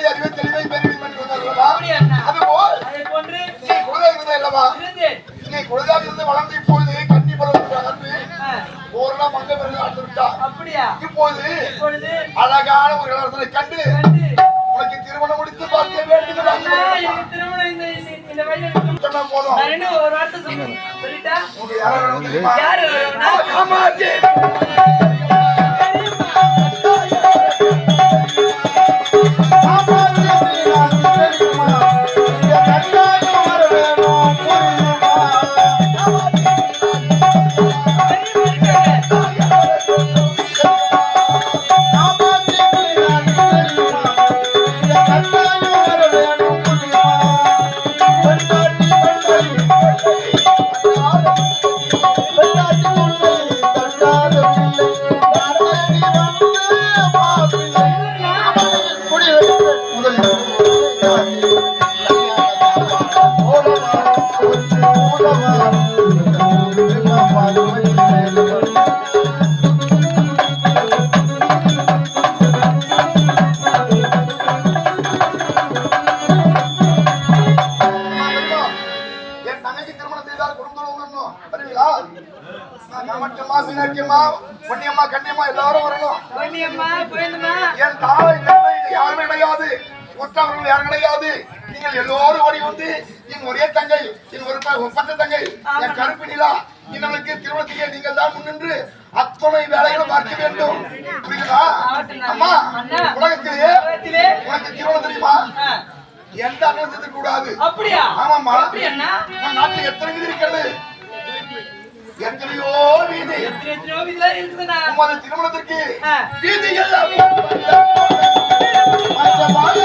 குழந்தை அறிவை தெளிவை பெறுவீன் என்று சொன்னார் அதுபோல் நீ குழந்தை இருந்தே அல்லவா? நீ குழந்தையாக இருந்து வளர்ந்து இப்போது கண்ணி பரவந்து ஊரெல்லாம் மங்க பிறகு வாழ்ந்து விட்டார் அழகான ஒரு இளவரசனை கண்டு உனக்கு திருமணம் முடித்து பார்க்க வேண்டும் போதும் ஒரு வார்த்தை சொல்லிட்டா? யாரு செய்தால் குடும்பத்தோட வரணும் வருவீங்களா காமாட்சியம்மா மீனாட்சியம்மா பொன்னியம்மா கண்ணியம்மா எல்லாரும் வரணும் பொன்னியம்மா, கோவிந்தம்மா. என் தாய் தந்தை யாருமே கிடையாது ஒற்றவர்கள் யாரும் கிடையாது நீங்கள் எல்லோரும் ஓடி வந்து என் ஒரே தங்கை என் ஒரு ஒப்பற்ற தங்கை என் கருப்பு நிலா இன்னவனுக்கு திருமணத்துக்கு நீங்கள் தான் முன்னின்று அத்தனை வேலைகளும் பார்க்க வேண்டும். புரியுதா? அம்மா. உலகத்திலேயே உலகத்திலே? உனக்கு திருமணம் தெரியுமா? எந்த செத்து கூடாது அப்படியா? அண்ணா. நம் நாட்டில் எத்தனை வீதி இருக்கிறது? எத்தனையோ வீதி எத்தனை எத்தனையோ இருக்குதுண்ணா. உமது திருமணத்திற்கு. வீதிகள் Olha